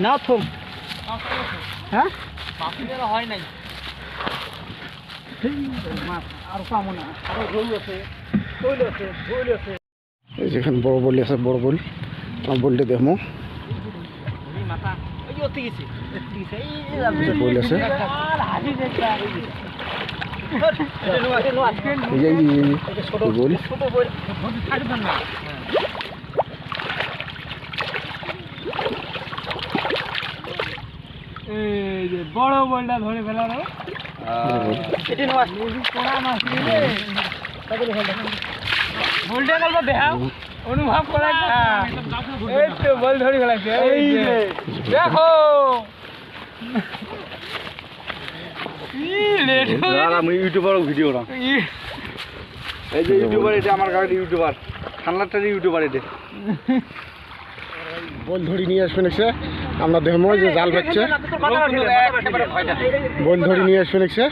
নাও থম। হ্যাঁ? হয় নাই। না যেখানে বড় বলি আছে বড় বল আমার বলটা দেখব। বল আছে। বল ছোট বই ছাড়বেন না এই যে বড় বলটা ধরে ফেলানো এটি মাছ কোনা মাছ রে। বলটা গল্প দেখাও। অনুভব করা এই তো বল ধরে ফেলাছে এই যে। দেখো। ই লেট আমি ইউটিউবার ভিডিও না। এই যে ইউটিউবার এটা আমার গাড়ি ইউটিউবার। ঠান্ডাটার ইউটিউবার এটা। বল ধরি নিয়ে আসবেন এসে। আমরা দেখব যে জাল পাচ্ছে বল ধরি নিয়ে আসবেন এসে।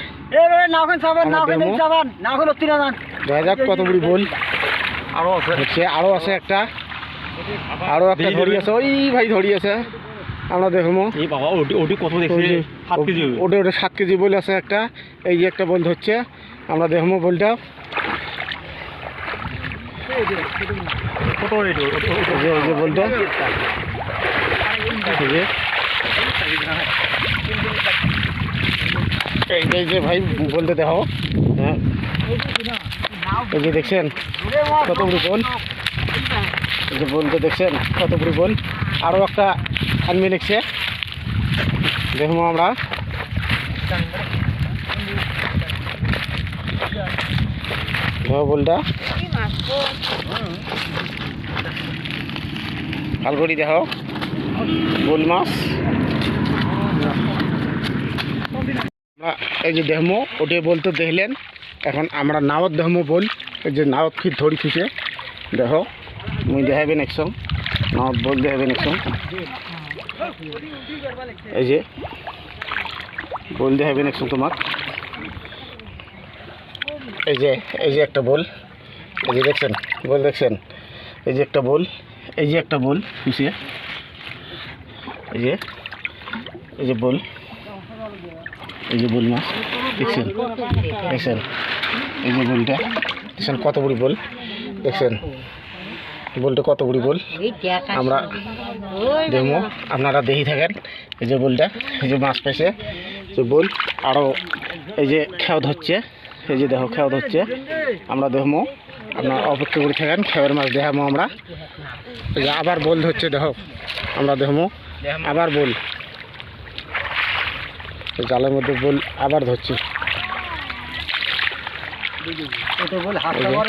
দেখা যাক কত বুড়ি বল। আছে একটা। আরও একটা ধরি আছে। ওই ভাই ধরি আছে। আমরা দেখব। ওটি কত দেখছে? ওটা ওটা সাত কেজি বল আছে একটা। এই যে একটা বল ধরছে। আমরা দেখব বলটা। যে ভাই বলতে দেখো হ্যাঁ এই দেখছেন কত বল এই যে বলতে দেখছেন কত বল আরও একটা আনবে লিখছে দেখব আমরা বলটা ফালগুড়ি দেখো। বোল মাছ। আমরা এই যে দেখমো ওটে বলতে দেখলেন। এখন আমরা নাওত দেখমো বল, এই যে নাওত ফির ধরি থুছে দেখো, মুই দেখাবেন একসং নাওত বল দেখাবেন একসং এই যে বল দেখাবেন একসং তোমাক। এই যে এই যে একটা বল এই যে দেখছেন বল দেখছেন এই যে একটা বল এই যে একটা বল খুশিয়ে এই যে এই যে বল এই যে বল মাছ দেখছেন দেখছেন এই যে বলটা দেখছেন কত বড়ি বল দেখছেন বলটা কত বড়ি বল আমরা দেখব আপনারা দেখি থাকেন এই যে বলটা এই যে মাছ পেয়েছে যে বল আরও এই যে খেয়াও ধরছে এই যে দেখো খেয়াও ধরছে আমরা দেখব আপনার অপেক্ষা করে থাকেন খেয়ের মাছ দেখাবো আমরা। এই যে আবার বল ধরছে দেখো আমরা দেখব আবার বল। জালের মধ্যে বল আবার ধরছি। বল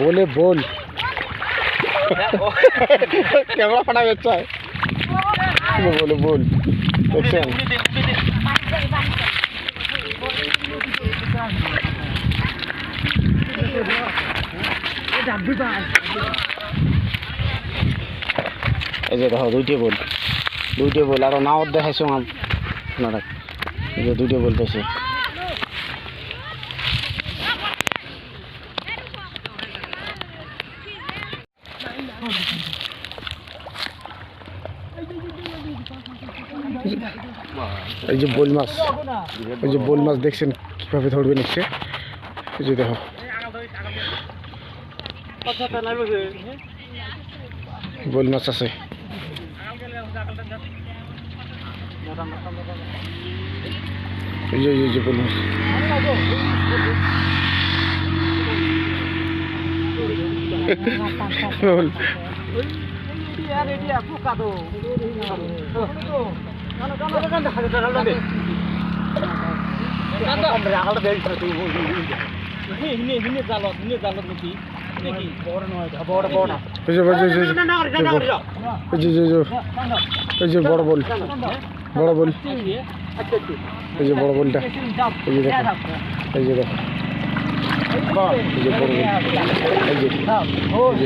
বলে বল। ক্যামেরা ফাটা বেচা বলে বল দেখছেন এই যে দেখো, দুইটে বল। দুইটে বল, আরও নাও দেখাইছো আপনারা। যে দুইটে বল পেয়েছে এই যে বোল মাছ এই যে বোল মাছ দেখছেন কীভাবে ধরবে নিচ্ছে এই যে দেখো বোল মাছ আছে এই যে এই যে বোল মাছ বোল বড় বল বড় বল এই যে বড় বলটা এই যে দেখো এই যে দেখো এই যে বড় বল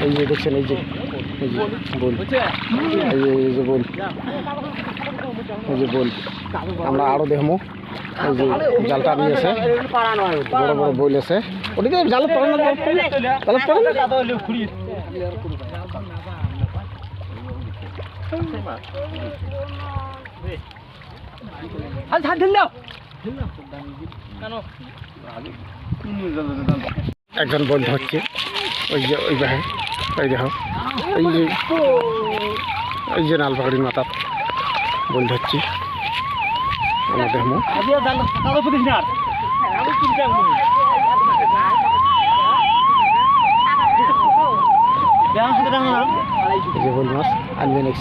এই যে দেখছেন এই যে বল। এই যে বল। এই যে বল। আমরা আরও দেখব এই যে জালটা নিয়েছে বড় বড় বইল আছে। ওদিকে জালে পড়ে না জালে পড়ে না। একজন বইল ধরছে। ওই যে ওই দেখো ওই দেখো এই যে এই যে নাল পাকড়ির মাথা। বইল ধরছি আমরা মাছ, আনবে এই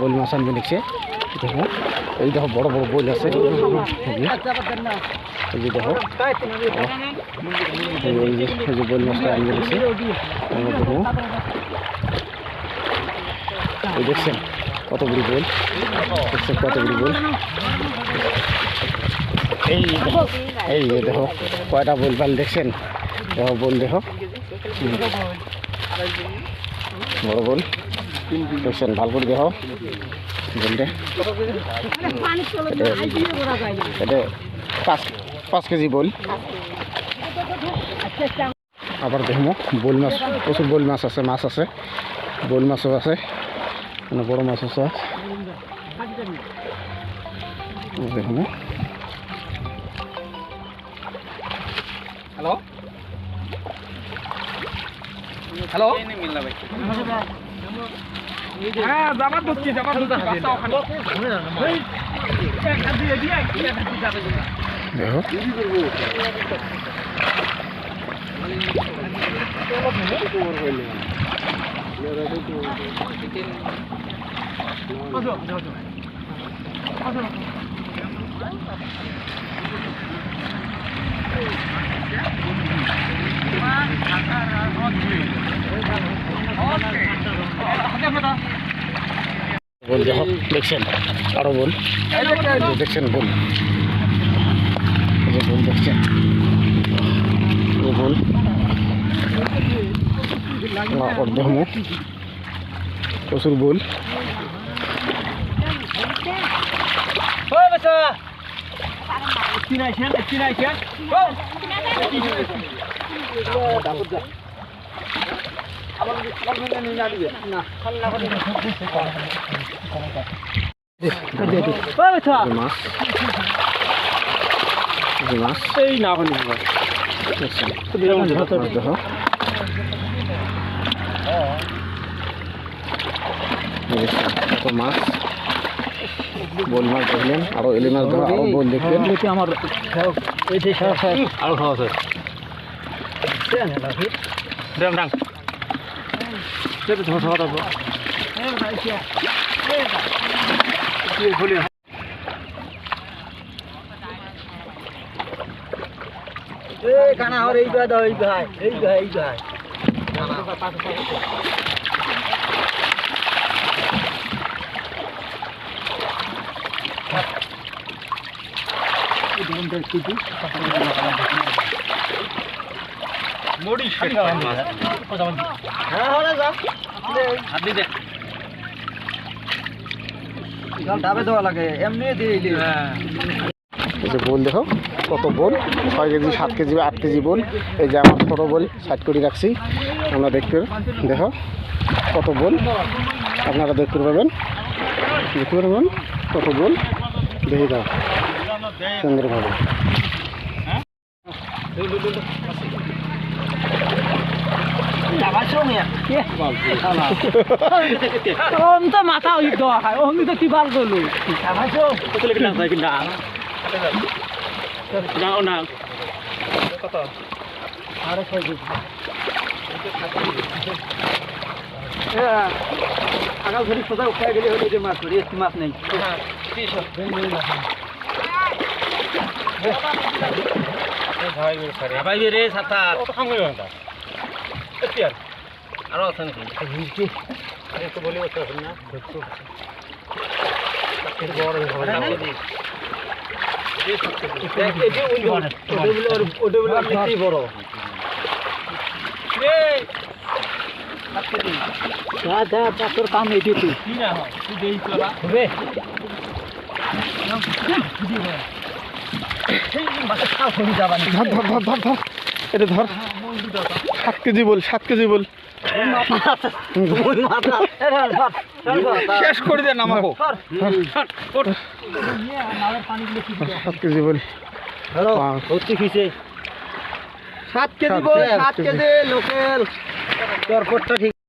বইল মাছ আনবে নেক্সে দেখো এই দেখো, বড় বড় বইল আছে। এই যে বইল নেক্সে এই দেখছেন কত বড় বই? দেখছেন কত বড় বই? এই এই দেখো, কয়টা বই পাল দেখছেন? দেখো বল দেখো। বড় বল দেখছেন, ভালো করে দেখো। এটা পাঁচ পাঁচ কেজি বল। আবার দেখব। বোল মাছ, প্রচুর বোল মাছ আছে মাছ আছে। বোল মাছও আছে মানে বড় মাছ আছে। দেখব। হ্যালো? হ্যালো? হ্যাঁ যাবার ধরছি যাবার ধরছি। বাচ্চা ওখানে। এই, দেখো দেখছেন? আরও দেখছেন বল এই যে বল দেখছেন? প্রচুর বল বাচ্চা চিনাইছেন চিনাইছেন ওই বাচ্চা এই মাছ এই যে মাছ এই না হলি দেখছেন মাছ দেখো এই দেখছেন কত মাছ বল মাছ দেখলেন আরও এলি মাছ দেখো আরও বল দেখলেন আমার এই যে সব আরও খাওয়া আছে রাম রাম সেটা ধোসা কথা এই কানা হর এই গাদা এই ভাই এই ভাই এই ভাই মরি হ্যাঁ হরে যা হাত দিতে ডাবে দেওয়া লাগে এমনি দিয়ে দিই এই যে বোল দেখো কত বোল ছয় কেজি সাত কেজি আট কেজি বোল এই যে আমার ছোটো বোল সাইড করে রাখছি। আমরা দেখতে দেখো কত বোল আপনারা দেখতে পাবেন দেখতে পারবেন কত বোল দেখে দাও। সুন্দরভাবে। তো মাথা ওই দেওয়া হয় ওম তো কি বার করল আগাল ধরি সোজা উঠাই গেলে। হলে যে মাছ ধরি একটু মাছ নেই ভাই রে সাতা আরও? আছে নাকি ওটা বলে অনেকটাই বড় তোর কাম এই তুই। কি না হয়? তুই দেই তোরা হবে। ধর ধর ধর ধর ধর। এটা ধর। সাত কেজি বল, সাত কেজি বল। শেষ করে দেন আমাকে। সাত কেজি বল। সাত কেজি বল, সাত কেজি লোকেল। তোর ঠিক